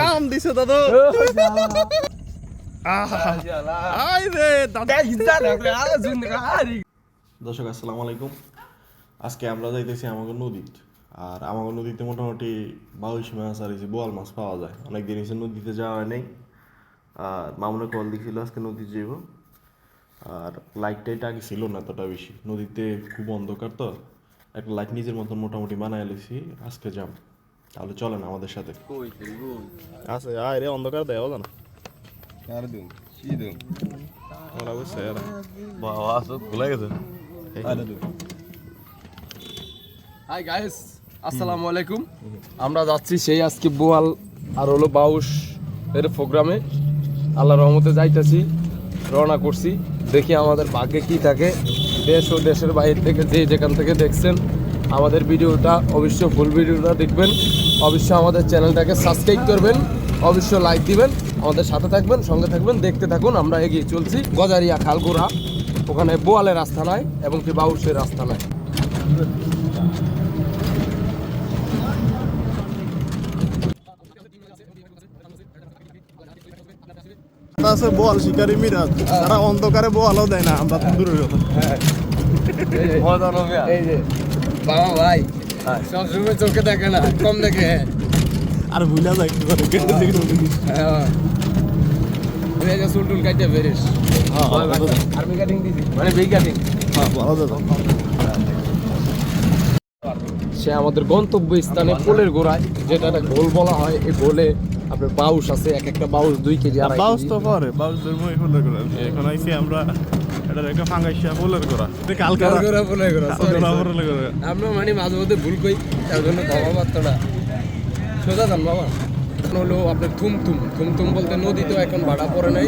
কাম দিছে দাদু। দর্শক, আসসালামু আলাইকুম। আজকে আমরা যাইতেছি আমাকে নদীত। আর আমাকে নদীতে মোটামুটি বাউশ মাছ আর এই বোয়াল মাছ পাওয়া যায়। অনেক দিন এসে নদীতে যাওয়া হয় নাই। আর মামুনে কল দিছিল আজকে নদী যাব আর লাইটটাই আগে ছিল না এতটা বেশি। নদীতে খুব অন্ধকার তো। একটা লাইট নিজের মতন মোটামুটি বানায় লিছি আজকে যাব। তাহলে চলেন আমাদের সাথে। আছে আয় রে অন্ধকার দেওয়া জানা আমরা বুঝছে বাবা সব ভুলে গেছে। হাই গাইস আসসালামু আলাইকুম। আমরা যাচ্ছি সেই আজকে বোয়াল আর হলো বাউস এর প্রোগ্রামে। আল্লাহ রহমতে যাইতেছি রওনা করছি। দেখি আমাদের ভাগ্যে কি থাকে। দেশ ও দেশের বাইরে থেকে যে যেখান থেকে দেখছেন। আমাদের ভিডিওটা অবশ্যই ফুল ভিডিওটা দেখবেন। অবশ্যই আমাদের চ্যানেলটাকে সাবস্ক্রাইব করবেন অবশ্যই লাইক দিবেন আমাদের সাথে থাকবেন সঙ্গে থাকবেন দেখতে থাকুন আমরা এগিয়ে চলছি। গজারিয়া খালগোড়া ওখানে বোয়ালের আস্থানায় এবং কি বাউসের আস্থানায় আছে বোয়াল শিকারি মিরাজ। তারা অন্ধকারে বোয়ালও দেয় না আমরা দূরের কথা। এই যে। বাবা ভাই। সবসময় চোখে দেখে না কম দেখে। আর ভুলা যায় কি করে কেটে দেখে হ্যাঁ। এই যে চুল টুল কাটতে বেরিস। হ্যাঁ, আর্মি কাটিং দিছি মানে বি কাটিং ভালো দাদা সে আমাদের গন্তব্য স্থানে কোলের গোড়ায় যেটা একটা গোল বলা হয় এই গোলে আপনার বাউস আছে এক একটা বাউস দুই কেজি আড়াই বাউস তো পরে বাউস ধর্ম এখন আইছি আমরা এটা একটা করা কালকে করা আমরা মানে মাঝে মধ্যে ভুল কই তার জন্য পারতো না সোজা যান বাবা। এখন হলো আপনার থুমথুম। থুমথুম বলতে নদী তো এখন ভাড়া পড়ে নাই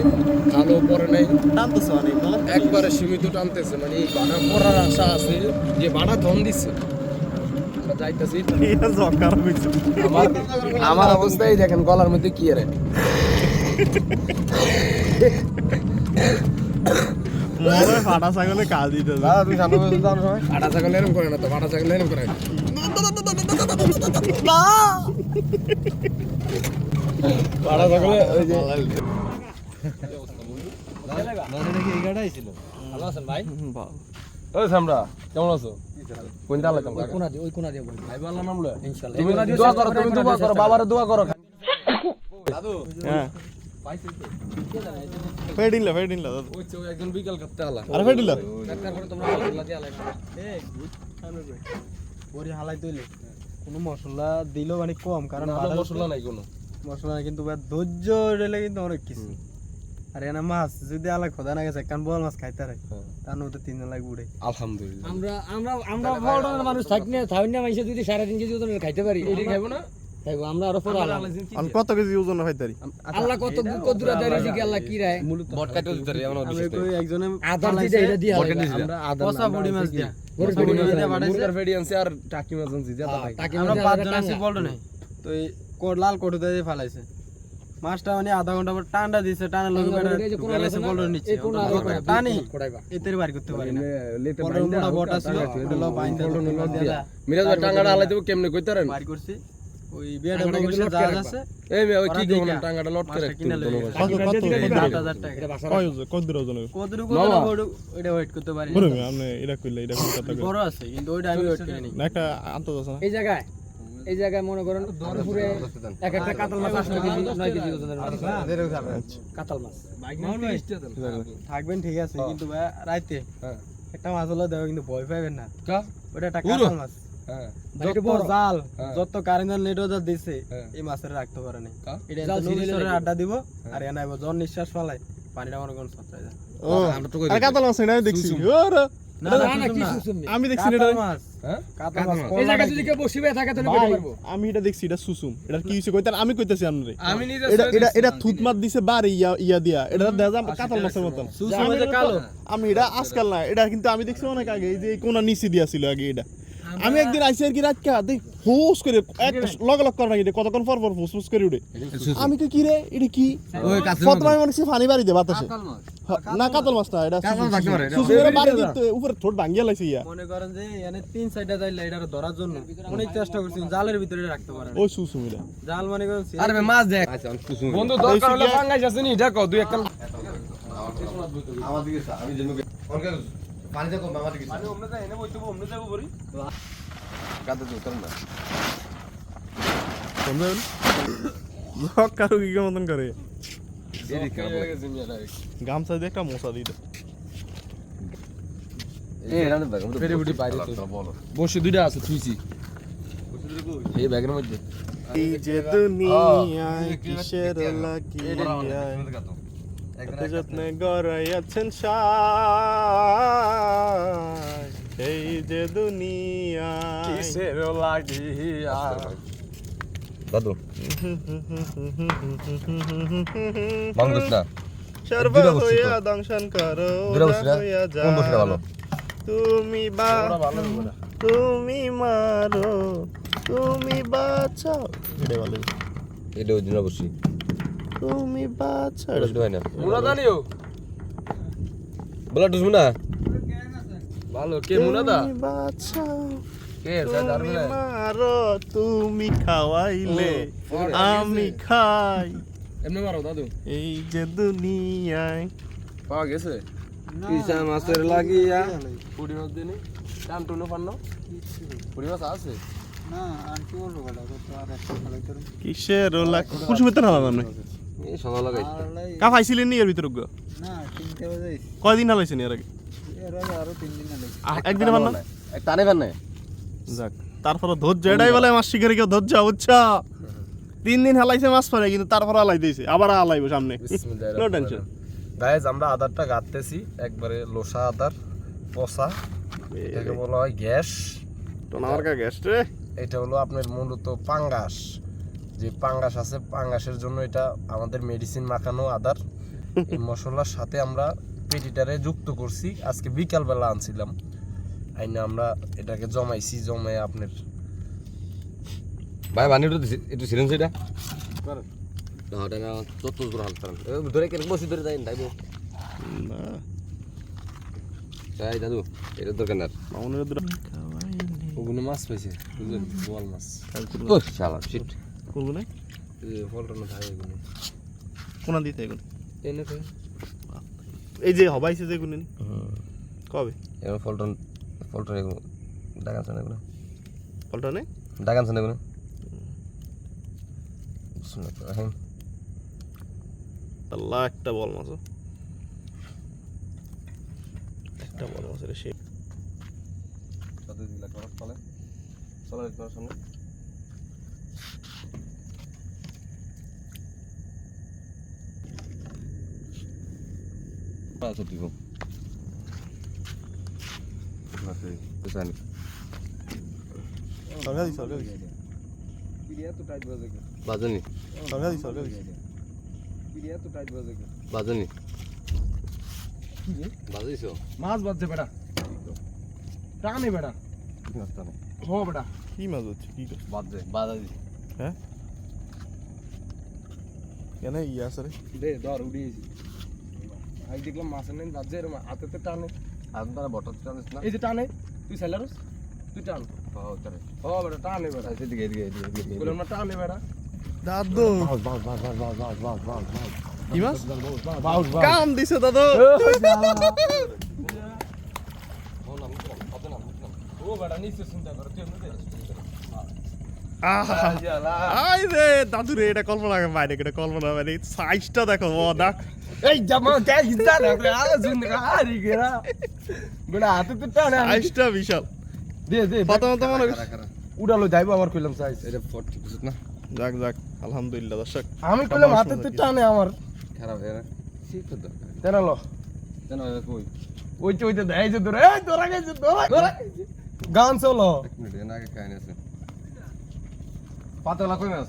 আলো পড়ে নাই। টানতেছে অনেক একবারে সীমিত টানতেছে মানে এই ভাড়া পড়ার আশা আছে যে ভাড়া ধন দিচ্ছে আমরা অবস্থায় দেখেন গলার মধ্যে কি রে মনে ফাটা ছাগলে কাজ দিতে আটা ছাগল এরম করে না তো আটা ছাগল এরম করে। আটা ছাগল ওই যে কেমন আছো? কোন দালা কেমন কোনা দি ওই কোনা দি ভাই বললা নামলো ইনশাআল্লাহ তুমি দোয়া করো তুমি দোয়া করো বাবারে দোয়া করো। হ্যাঁ। ফেডিনলা ফেডিনলা দাদা। ওই তো একজন বিকাল করতে আলা। আরে ফেডিনলা তারপরে তোমরা মশলা দিয়ে আলা পরে হালাই তৈলে কোনো মশলা দিল মানে কম কারণ মশলা নাই কোনো। মশলা নাই, কিন্তু ধৈর্য রেলে কিন্তু অনেক কিছু। আর এনা মাছ যদি আলা খোদা না গেছে কারণ বল মাছ খাইতে রে তার মধ্যে তিনজন লাগবে উড়ে। আলহামদুলিল্লাহ। আমরা আমরা আমরা বড় মানুষ থাকি না থাকি না মানুষ যদি সাড়ে তিন কেজি খাইতে পারি এটি খাইবো না। খাইবো আমরা আরও পরে আমি কত কেজি ওজন হইতারি আল্লাহ কত কত দূর দেয় রিজিকে আল্লাহ কি রায়? বট কাটে দিতে আমরা আমি কই একজনে আদার দিতে এটা দিয়া আমরা আদা পচা বড়ি মাছ দিয়া। বড় বড়ি মাছ দিয়া বাড়াইছে ফেডি আনছে আর টাকি মাছ আনছি যেটা ভাই আমরা আমরা পাঁচজন আছি বলতো নাই। তো এই কোট লাল কোটুতে দিয়ে ফালাইছে। মাছটা মানে আধা ঘণ্টা পর টান্ডা দিছে টানা লোক গেলেছে বলতো নিচে টানি এতের করতে পারি না। লেতে বটা ওটা লো বাইন্দা মিরাজ ভাই টাঙ্গাটা হালাই দেবো কেমনে কইতারেন? করছি। ওই বিয়াটা অফিসে যা আছে। এই মে ওই কি কোন টাঙ্গাটা লট রাখতে কিনে লই কত কত আট হাজার টাকা এটা বাসা কয় কত দূর ওজন কতটুকু মামা। ওটা ওয়েট করতে পারি। বড় মেয়ে আপনি এটা কইলে এটা কোন কথা বড় আছে কিন্তু ওইটা আমি ওয়েট করি না একটা আন্তর আছে না? এই জায়গায় এই জায়গায় মনে করেন দুপুরে এক একটা কাতাল মাছ আট কেজি নয় কেজি ওজনের মাছ মাছ। থাকবেন ঠিক আছে কিন্তু ভাই রাইতে হ্যাঁ। একটা মাছ হলো দেবো কিন্তু ভয় পাবেন না। কা? ওটা একটা? কাঁঠাল মাছ। জাল। যত কারেন্ট নেট যা দিছে। এই মাছের রাখতে পারে না এটা নদীর ছিঁড়ে চরে লাগবে। আড্ডা দিব আর এনে আইব জন নিঃশ্বাস ফেলায় পানিটা কোন সচ্ছায় যায়। ও আর কাতল আছে না দেখছি। ওরে। না না না, না কি না, সুসুম নেই। আমি দেখছি এটা কাতল মাছ। হ্যাঁ? কাতল মাছ এই কলা যদি কেউ বসিবে থাকে তাহলে বেটা পারব? আমি এটা দেখছি এটা সুসুম। এটা কি হইছে কইতার? আমি কইতাছি আপনারে আমি নিজে এটা এটা এটা থুত মাত দিছে বাড়ি ইয়া ইয়া দিয়া। এটা কাতল মাছের সুসুম কালো। আমি এটা আজকাল না এটা কিন্তু আমি দেখছি অনেক আগে। এই যে কোনা নিচে দিয়া ছিল আগে এটা। আমি একদিন আইসি আর কি রাত কা দেখ ফুস করে এক লগ লগ করে নাকি কতক্ষণ পর পর ফুস ফুস করে উঠে। আমি তো কি রে এটা কি? প্রথমে মনে হচ্ছে পানি বাড়ি দে বাতাসে। না কাতল মাছটা এটা সুসুমের বাড়ি দিতে উপরে ঠোঁট ভাঙ্গিয়া লাইছে ইয়া। মনে করেন যে এখানে তিন সাইডে যাইলে এটা ধরার জন্য অনেক চেষ্টা করছি জালের ভিতরে রাখতে পারে না। ওই সুসুমিরা জাল মানে করেন আরে মাছ দেখ। বন্ধু দরকার হলে পাঙ্গাস আছে নি দেখো দুই পানিতে কম আমার কিছু মানে অমনে যাই এনে বইতে অমনে যাব বলি। গাতে জোতর না কমবে লক কারও কি মতন করে? গামছা দিয়ে একটা মশা দিয়ে বসে দুইটা আছে থুইছি। এই ব্যাগের মধ্যে। এই যে দুনিয়া কিসের লাগিয়া যত্নে গড়াইয়াছেন সাই এই যে দুনিয়া কিসের লাগিয়া? দাদু। মাঙ্গুস না সর্ব। হইয়া দংশন করো? হইয়া কোন তুমি বা তুমি মারো তুমি বাঁচাও। এটা ভালো। এটা ওই দিন অবশ্যই তুমি মুনা জানিও বলা ভালো কে মুনা দা? তুমি বাঁচাও। মারো তুমি খাওয়াইলে আমি খাই। এমনি মারো দাদু। এই যে দুনিয়ায়। পাওয়া গেছে? পিসা মাছের লাগিয়া। পুরি মাছ দিনি টান টুনো পান্ন পুরি মাছ আছে? কিসের ওলা কুসুমিতে না লাগানো এই সকাল লাগাই কা পাইছিলেন নি এর ভিতর গো? কয়দিন হালাইছেন এর আগে? আহ, একদিনে পান না? টানে পান না যাক তারপরে ধৈর্য এটাই বলে মাছ শিকারি কেউ ধৈর্য বুঝছা তিন দিন হালাইছে মাছ পরে কিন্তু তারপরে হালাই দিয়েছে আবার হালাইবো সামনে। নো টেনশন গাইজ আমরা আদারটা গাঁততেছি একবারে লোসা আদার পচা। এটাকে বলা হয় গ্যাস। তো আমার কা গ্যাস রে? এটা হলো আপনার মূলত পাঙ্গাস। যে পাঙ্গাস আছে পাঙ্গাসের জন্য এটা আমাদের মেডিসিন মাখানো আদার। এই মশলার সাথে আমরা পেটিটারে যুক্ত করছি। আজকে বিকালবেলা আনছিলাম। আইনা আমরা এটাকে জমাইছি জমাই আপনার ভাই বানি দিছি- একটু সিরিয়াস এটা না ওটা না চত্ব করে হাল করেন ধরে কেন বসি ধরে যাই দাইবো না। তাই দাদু এটা দরকার না। ওগুলো মাছ পাইছে মাছ। শালা শিট করব না ফলটানো থাকে এগুলো। কোনা দিতে এগুলো? এনে এই যে হবাইছে যেগুলো কবে? এগুলো ফলটন ফলটন এগুলো ডাকানছে না এগুলো। ফলটনে ডাকানছে না এগুলো। আল্লাহ একটা বল মাছ। একটা বল মাছ রে সে চলে। চলার সামনে। ঠিক আছে জানি সরকার দি সরকার বাজনি। সরকার সরকার বাজনি। বাজিছো? মাছ বাজছে বেটা। টানে বেটা। হ বেটা। কি মাছ হচ্ছে কি করছে? বাজে বাজাজি। হ্যাঁ? কেন ইয়ে আছে রে? দে ধর উড়িয়েছি আই দেখলাম মাছের নেই বাজছে এরকম হাতেতে টানে। আজ তারা বটত জানিস না? এই যে টানে তুই স্যালারস? তুই টান। হ্যাঁ তারে হ বেটা টানে বেটা। এদিকে এদিকে এদিকে এদিকে বলে আমরা টানে বেটা। দাদু। বাস বাস বাস বাস বাস বাস বাস বাস বাস কি মাছ? কাম দিছে দাদু। ও বেটা নিচে চিন্তা কর তুই এমনি আই রে দাদু রে এটা কল্পনা বাইরে এটা কল্পনা বাইরে সাইজটা দেখো ও দেখ। বিশাল দে দে উড়ালো যাইবো আমার কইলাম সাইজ এটা 40 না? যাক যাক আলহামদুলিল্লাহ দর্শক। আমি কইলাম হাতে তো টানে আমার। খারাপ এরা ঠিক তো দরকার। তেরালো তেন কই? ওই তো ওই তো দেয় যে ধরে এই ধরা গেছে ধরা গান চলো। এক মিনিট এর আগে খাইনেছে পাতলা কই মাছ?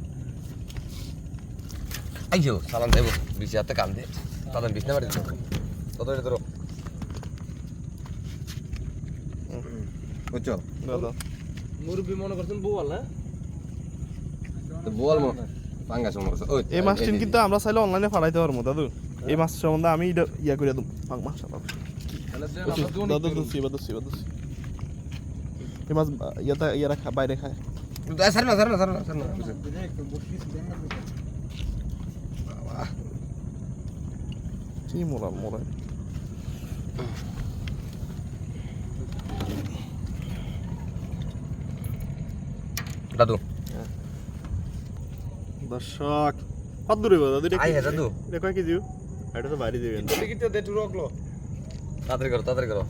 বিশি হাতে কান দে তাদের বিছনা বাড়ি তত এটা ধরো? বুঝছ? মুরব্বি মনে করছেন বল হ্যাঁ? তো বল মো মনে করছ। এই মাছটি কিন্তু আমরা চাইলে অনলাইনে ফাড়াইতে পারব দাদু। এই মাছ সম্বন্ধে আমি এটা ইয়া করে দেবো। মাছ দাদু এই মাছ ইয়ারা বাইরে খায় সার না সার না সার না সার না কি মোরাল মোরাল দাদু। দর্শক কত দূরে গো দাদু? আই কি- হে দাদু। এটা কয় কেজি? এটা তো বাইরে দেবেন। টিকিটটা দে টু রকলো তাড়াতাড়ি করো তাড়াতাড়ি করো।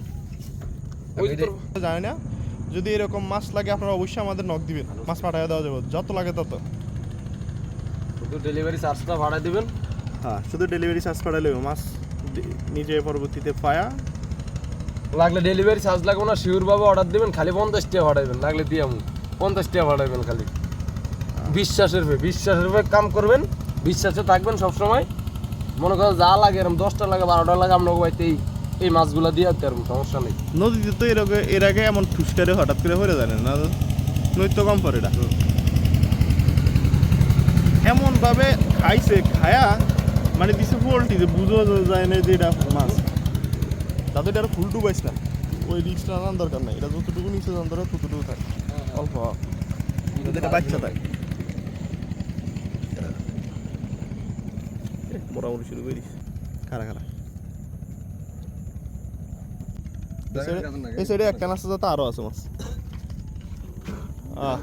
ওই তোর জানি না। যদি এরকম মাছ লাগে আপনারা অবশ্যই আমাদের নক দিবেন। মাছ পাঠায় দেওয়া যাবে। যত লাগে তত। শুধু ডেলিভারি চার্জটা ভাড়া দিবেন। হ্যাঁ শুধু ডেলিভারি চার্জ পাঠালে হবে। মাছ নিজে পরবর্তীতে পায়া লাগলে ডেলিভারি চার্জ লাগবে না শিওর ভাবে অর্ডার দিবেন খালি পঞ্চাশ টাকা ভাড়াইবেন লাগলে দিয়ে আমি। পঞ্চাশ টাকা ভাড়াইবেন খালি। বিশ্বাসের ভে বিশ্বাসের ভে কাম করবেন বিশ্বাসে থাকবেন সবসময়। মনে করেন যা লাগে এরকম দশটা লাগে বারোটা লাগে আপনাকে বাড়িতে এই এই মাছগুলো দিয়ে দিতে পারব সমস্যা নেই। নদীতে তো এরকম এর আগে এমন ঠুসকারে হঠাৎ করে হয়ে জানেন না নদী তো? কম পরে এটা এমন ভাবে খাইছে খায়া মানে দিছে পোল্ট্রি যে বুঝো যায় না যে এটা মাছ। তাতে এটা আর ফুল ডুবাইস না। ওই রিক্সটা আনার দরকার নাই। এটা যতটুকু নিচে যান দরকার ততটুকু থাকে। অল্প। যাতে এটা বাচ্চা থাকে। মোটামুটি শুরু করিস। খারা খারা এই সাইডে একটা নাস্তা যাতে আরও আছে মাছ। আহ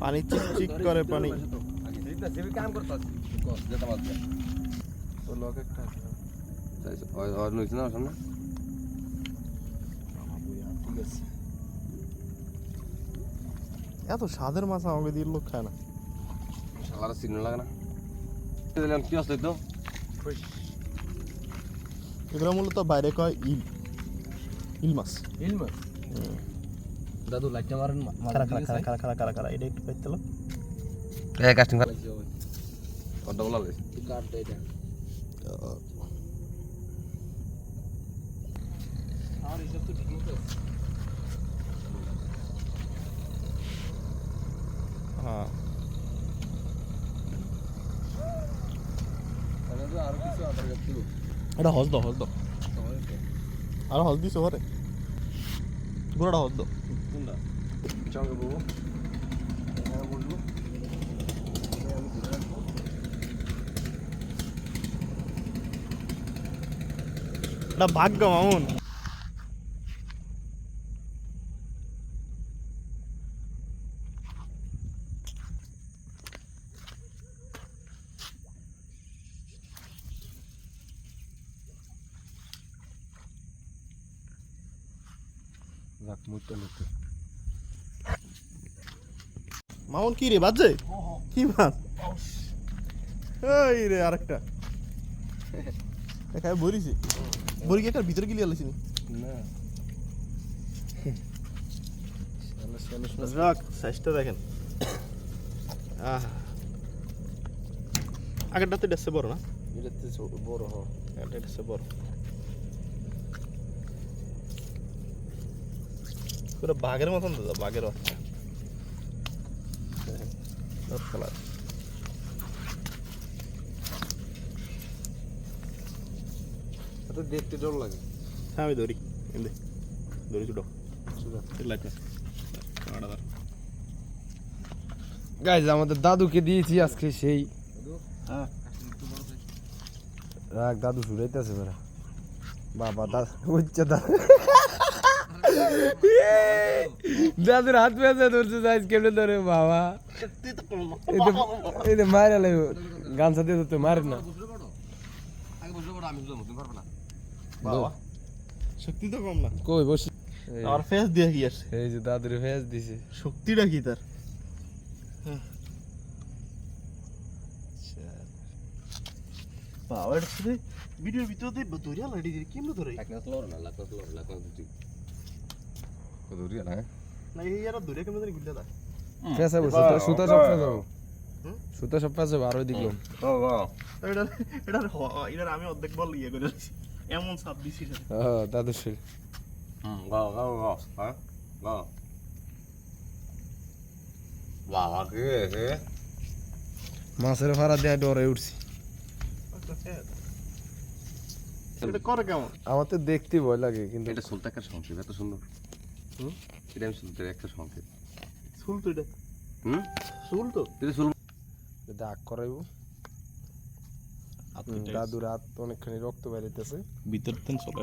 পানি চিক চিক করে পানি। কাম করতে লোক একটা নইছে না সামনে? এত স্বাদের মাছ আমাকে দিয়ে লোক খায় না। শালার সিগন্যাল লাগে না। কি আসলে তো এগুলো মূলত বাইরে কয় ইল। ইল মাছ। ইল মাছ? দাদু লাইটটা মারেন খারা খারা খারা খারা খারা খারা খারা এটা একটু পাইতে লো এ কাস্টিং ফেলা কত বলা লইছে কাট এটা। হ্যাঁ এটা হজ দাও হজ দাও। আর হজ দিছো ঘরে? পুরোটা হজ দাও। কোনটা? চঙ্গে বাবু এখানে বলব? এটা ভাগ্য মামুন। যাক মুইটা নিতে মামুন কি রে বাজে কি মাছ? এই রে আরেকটা। এখানে বরিছি বরি কি একটা ভিতরে গিয়ে আলাইছি না। রাখ সাইজটা দেখেন। আহ। ডেসে বড় না? এটাতে বড় হ। এটা ডেসে বড়। পুরো বাঘের মতন দাদা বাঘের বাচ্চা দেখেন, সব কালার এটা দেখতে ডর লাগে। হ্যাঁ আমি ধরি এমনি ধরি ছুটো। গাইজ আমাদের দাদুকে দিয়েছি আজকে সেই। রাখ দাদু শুরাইতেছে বেড়া। বাবা দাদা উচ্চ দাদু দাদুর হাত পেঁচে ধরছে সাইজ কেমনে ধরে বাবা? এই তো এই তো মারা লাগবে গান সাথে তো মারে না। আগে বুঝলো আমি পারবে না। বাবা। শক্তি তো কম না। কই বসি? আর ফেস দিয়ে কি আসছে? এই যে দাদুর ফেস দিছে। শক্তিটা কি তার? বাবা এটা সাথে ভিডিওর ভিতরে দরিয়া লাইটি দিয়ে কেমন ধরে? লাকনা স্লোর না লাকনা স্লোর লাকনা দুটি কত না না এই আর দরিয়া কেমন ধরে গুলিয়া দা ফেসে বসে। সুতা সব ফেসে সুতা সব ফেসে আর ওই দিকলো ও বাহ এটা আমি অর্ধেক বল ইয়ে করে এমন সাপ দিছি সাথে হ্যাঁ দাদু শরীর হুম গাও গাও গাও হ্যাঁ গাও। বাবা কে কে মাছের ফাড়া দিয়ে ডরে উঠছি। এটা করে কেমন? আমার তো দেখতে ভয় লাগে কিন্তু এটা সুলতা একটা সংকেত এত সুন্দর। হুম? এটা আমি সুলতার একটা সংকেত শুল তো এটা। হুম? শুল তো? তুই সুল দাগ করাইবো। দাদুর হাত অনেকখানি রক্ত বেরিতেছে। ভিতর তেন চলে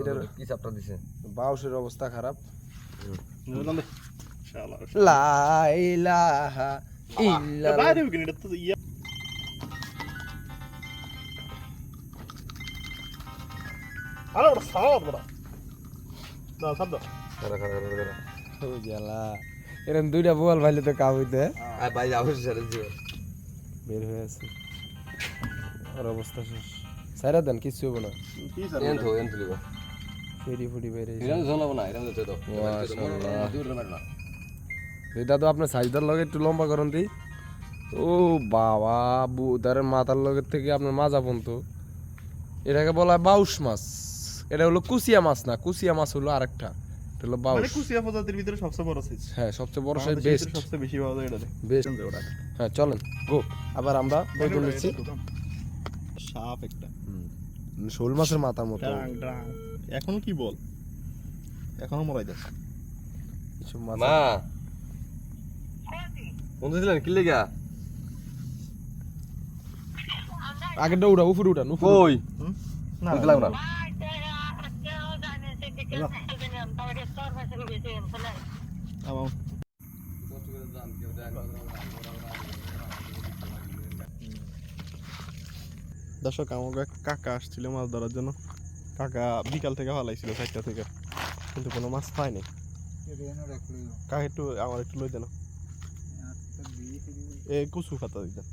এটার কি চাপটা দিছে? বাউসের অবস্থা খারাপ। শালা ইল্লাল্লাহ। বাইরে বিকিনি এটা তো আরে ওটা সাপ বড়। না সাপ খারা খারা খারা খারা ও জ্বালা। এরকম দুইটা বল ভাইলে তো কাম হইতে ভাই সারা দিয়ে বের হয়ে আছে। আর অবস্থা শেষ। সাইরা দেন কিছু হব না। ফেরি ফুটি বেড়ে এই দাদু আপনার সাইজদার লগে একটু লম্বা করেন দি। ও বাবা বুদারের মাথার লগের থেকে আপনার মাজা পন্ত এটাকে বলা হয় বাউস মাছ। এটা হলো কুচিয়া মাছ না কুচিয়া মাছ হলো আরেকটা। হলো মানে বাউস কুচিয়া প্রজাতির ভিতরে সবচেয়ে বড় সাইজ হ্যাঁ সবচেয়ে বড় সাইজ বেস্ট সবচেয়ে বেশি পাওয়া যায় এটা। বেস্ট হ্যাঁ চলেন গো আবার আমরা ওই করে নিচ্ছি। সাপ একটা। শোল মাছের মাথার মতো। এখন কি বল? এখনও মরাই যাচ্ছে। কিছু মাছ মা। বন্ধু দিলেন কি লেগা? আগেরটা উড়া উপরে উঠান উপরে কই? না না। দর্শক আমাকে কাকা আসছিল মাছ ধরার জন্য। কাকা বিকাল থেকে ফালাইছিল চারটা থেকে কিন্তু কোনো মাছ পায়নি। কাকা একটু আমার একটু লই দেন। এ কুচু পাতা দিতেন।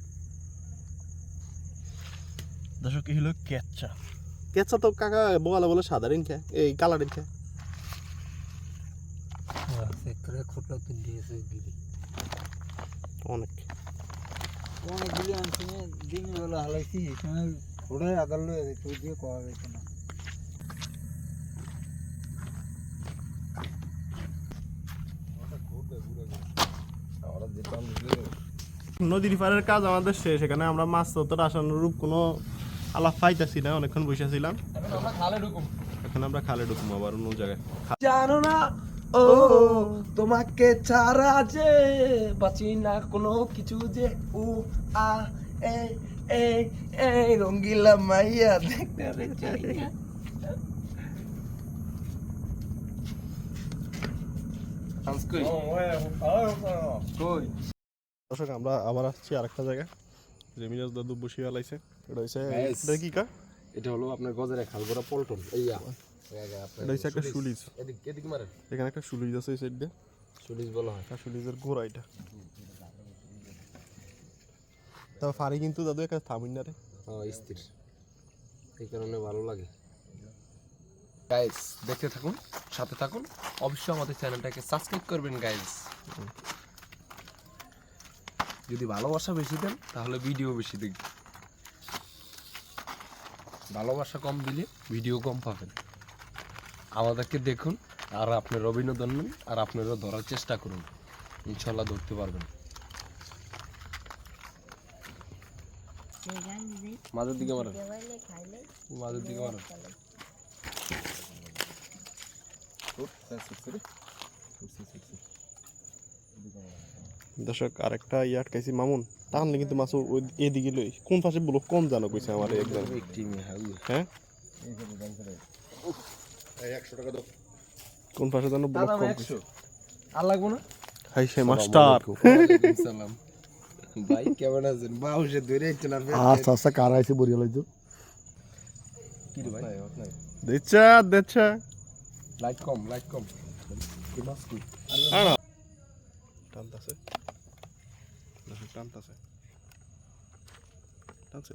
দর্শক কি হলো কেচ্চা কেচ্চা তো কাকা বোয়ালা বলে বলে সাধারণ খায় এই কালারিন খায়। অনেক। অনেক অনেকগুলি আনছি দিনের বেলা হালাইছি এই সময় ঘোড়ায় আগার লয়ে তুই দিয়ে করা যাইতো না। নদীর পাড়ের কাজ আমাদের শেষ এখানে আমরা মাছ ধরতে আসানুরূপ কোনো আলাপ পাইতাছি না অনেকক্ষণ বসেছিলাম এখন আমরা খালে ঢুকুম। এখন আমরা খালে ঢুকুম আবার অন্য জায়গায়। জানো না ও তোমাকে ছাড়া যে বাঁচি না কোনো কিছু যে। উ আ এ এ এ রঙ্গিলা মাইয়া দেখতে রে দর্শক আমরা আবার আসছি আরেকটা জায়গায়। রেমিরাজ দাদু বসে ফেলাইছে। এটা হচ্ছে এটা কি কা? এটা হলো আপনার গজারে খালগোড়া পল্টন এইয়া। এটা হচ্ছে একটা সুলিজ এখানে একটা সুলিজ আছে এই সাইড। দিয়ে চল্লিশ বলা হয়। আর সুলিজের ঘোড়া এটা। তা ফারি কিন্তু দাদু একটা থামিন না রে। হ্যাঁ স্থির। এই কারণে ভালো লাগে। গাইস দেখতে থাকুন সাথে থাকুন। অবশ্যই আমাদের চ্যানেলটাকে সাবস্ক্রাইব করবেন গাইস যদি ভালোবাসা বেশি দেন তাহলে ভিডিও বেশি দেখবেন। ভালোবাসা কম দিলে ভিডিও কম পাবেন। আমাদেরকে দেখুন আর আপনার অভিনন্দন নিন আর আপনারা ধরার চেষ্টা করুন। ইনশাল্লাহ ধরতে পারবেন। মাঝের দিকে মারেন। মাঝের দিকে মারেন। দর্শক আরেকটা ইয়ে আটকাইছি মামুন। টানলে কিন্তু মাছ ওই- এদিকে লই কোন পাশে বলো কম জানো কইছে আমার একজন হ্যাঁ? কোন পাশে জানো বলো কম আর লাগবো না? হাই সে মাস্টার। সালাম। ভাই কেমন আছেন? বাউসে ধরে একটু না আচ্ছা আচ্ছা কার আইছে কি রে ভাই? দিচ্ছে দিচ্ছে। লাইট কম লাইট কম। কি টানতাছে। টানতাছে। টানছে।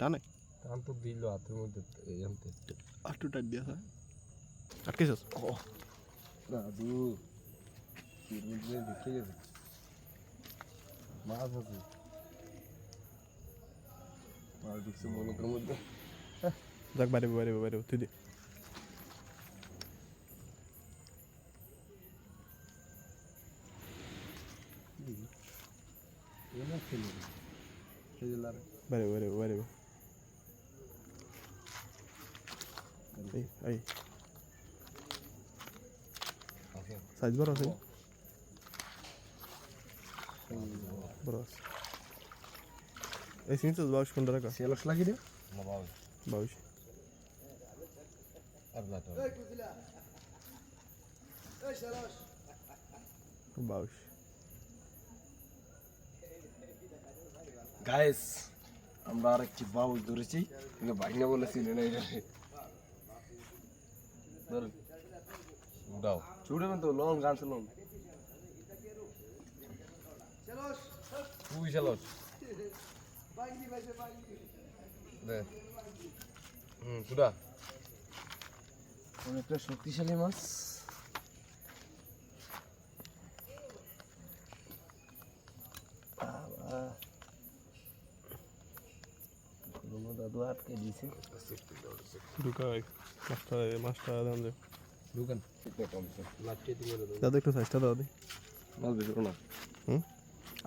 টানে। কান তো দিল হাতের মধ্যে আনতে। আটটু টাইট দিয়েছে আটকেছিস? দাদু এর মধ্যে দেখে গেছে। মাছ আছে। মাছ দেখছে মনে মধ্যে। যাক বাইরে বাইরে বাইরে তুই দে। বাইরে বাইরে বাইরে। এই। সাইজ বড় আছে? বড় আছে। এই সিনসেস বাউশ কোনটা রাখা? সেলস লাগি রে বাউশ। বাউশ। গাইস আমরা আর একটি বাউল ধরেছি ভাইনা বলেছিল না এটা। ধরুন উঠাও ছুটবেন তো লন গান লন। তুই চালস হুম ছুটা। অনেকটা শক্তিশালী মাছ। কোনো দাদু আটকে দিছে। ঢুকা মাছটা মাছটা দাম দে। দিয়ে দাদা একটু সাইজটা দাও দি। মাছ বেশি না। হুম?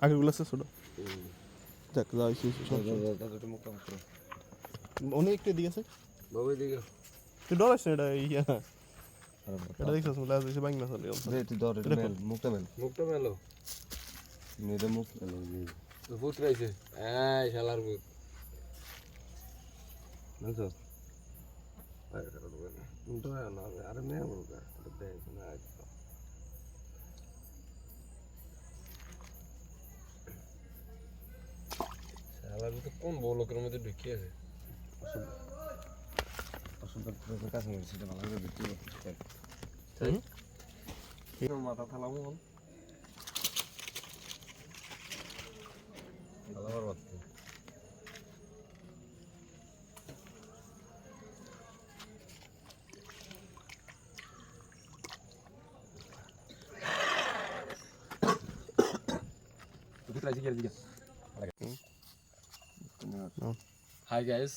আগেরগুলো আছে ছোট। যাক যাও এসে মুখ কাম করো। অনেক একটু দিকে আছে। বাবু দিকে। তুই ডরাস না এটা ইয়া। এটা দেখছিস লাজ দিছে বাংলা চলে তুই ধর এটা মেল মুখটা মেল। মুখটা মেলো। মেয়েটা মুখ। মেল তো ভূত রাইছে এই শালার ভূত। বুঝছ আরে মেয়ে বলবে দেখ না শালার ভূত কোন বড় লোকের মধ্যে ঢুকিয়ে আছে অসুবিধা কাছে নিয়ে সেটা ভালো করে দেখতে মাথা থালাম থালাবার বাড়তে হাই গাইস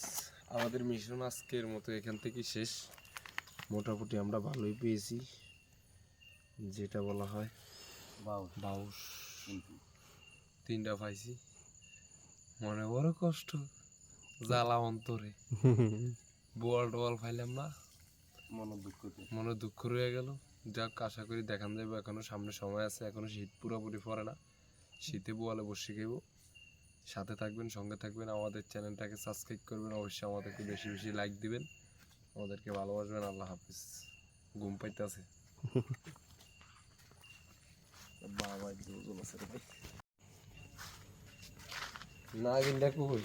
আমাদের মিশন আজকের মতো এখান থেকে শেষ। মোটামুটি আমরা ভালোই পেয়েছি যেটা বলা হয় বাউস তিনটা পাইছি। মনে বড় কষ্ট জ্বালা অন্তরে। বোয়াল টোয়াল পাইলাম না। মনে দুঃখ মনে দুঃখ রয়ে গেল। যাক আশা করি দেখান যাবে এখনও সামনে সময় আছে এখনও শীত পুরোপুরি পড়ে না। শীতে বোয়ালে বসে খেব। সাথে থাকবেন, সঙ্গে থাকবেন, আমাদের চ্যানেলটাকে সাবস্ক্রাইব করবেন, অবশ্যই আমাদেরকে বেশি বেশি লাইক দিবেন। আমাদেরকে ভালোবাসবেন, আল্লাহ হাফিজ। ঘুম পাইতেছে। বাবা আছে না কিনটা কই?